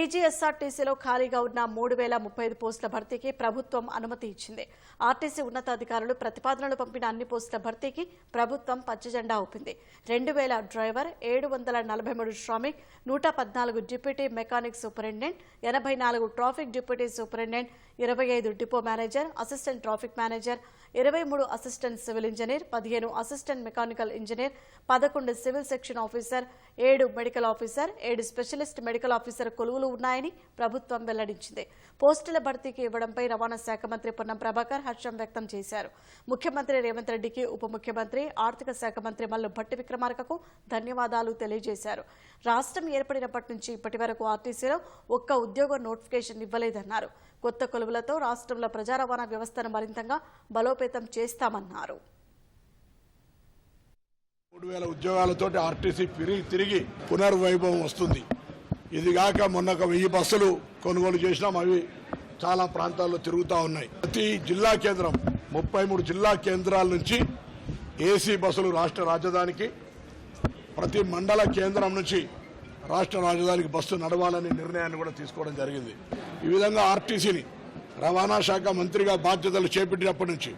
టీజీఎస్ఆర్టీసీలో ఖాళీగా ఉన్న మూడు వేల ముప్పై ఐదు పోస్టుల భర్తీకి ప్రభుత్వం అనుమతి ఇచ్చింది. ఆర్టీసీ ఉన్నతాధికారులు ప్రతిపాదనలు పంపిన అన్ని పోస్టుల భర్తీకి ప్రభుత్వం పచ్చజెండా ఊపింది. రెండు వేల డ్రైవర్ ఏడు వందల నలభై మూడు శ్రామిక్ నూట పద్నాలుగు డిప్యూటీ మెకానిక్ సూపరింటెండెంట్ ఎనభై నాలుగు ట్రాఫిక్ డిప్యూటీ సూపరింటెండెంట్ ఇరవై ఐదు depot manager assistant traffic manager ఇరవై మూడు అసిస్టెంట్ సివిల్ ఇంజనీర్ పదిహేను అసిస్టెంట్ మెకానికల్ ఇంజనీర్ పదకొండు సివిల్ సెక్షన్ ఆఫీసర్ ఏడు మెడికల్ ఆఫీసర్ ఏడు స్పెషలిస్ట్ మెడికల్ ఆఫీసర్ కొలువులు ఉన్నాయని ప్రభుత్వం వెల్లడించింది. పోస్టుల భర్తీకి ఇవ్వడంపై రవాణా శాఖ మంత్రి పొన్నం ప్రభాకర్ హర్షం వ్యక్తం చేశారు. ముఖ్యమంత్రి రేవంత్ రెడ్డికి ఉప ముఖ్యమంత్రి ఆర్థిక శాఖ మంత్రి మల్లు భట్టి విక్రమార్కకు ధన్యవాదాలు తెలియజేశారు. రాష్ట్రం ఏర్పడినప్పటి నుంచి ఇప్పటి వరకు ఆర్టీసీలో ఒక్క ఉద్యోగ నోటిఫికేషన్ ఇవ్వలేదన్నారు. కొత్త కొలువులతో రాష్ట్రంలో ప్రజా రవాణా వ్యవస్థను మరింతగా బలోపేతం చేస్తామన్నారు. మూడు వేల ఉద్యోగాలతోటి ఆర్టీసీ తిరిగి తిరిగి పునర్వైభవం వస్తుంది. ఇదిగాక మొన్న ఒక వెయ్యి బస్సులు కొనుగోలు చేసినాం. అవి చాలా ప్రాంతాల్లో తిరుగుతూ ఉన్నాయి. ప్రతి జిల్లా కేంద్రం ముప్పై మూడు జిల్లా కేంద్రాల నుంచి ఏసీ బస్సులు రాష్ట్ర రాజధానికి ప్రతి మండల కేంద్రం నుంచి రాష్ట్ర రాజధానికి బస్సు నడవాలనే నిర్ణయాన్ని కూడా తీసుకోవడం జరిగింది. ఈ విధంగా ఆర్టీసీని రవాణా శాఖ మంత్రిగా బాధ్యతలు చేపట్టినప్పటి నుంచి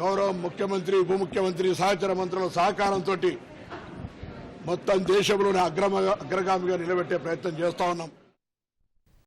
గౌరవ ముఖ్యమంత్రి ఉప ముఖ్యమంత్రి సహచర మంత్రుల సహకారంతో మొత్తం దేశంలోనే అగ్రమ అగ్రగామిగా నిలబెట్టే ప్రయత్నం చేస్తా ఉన్నాం.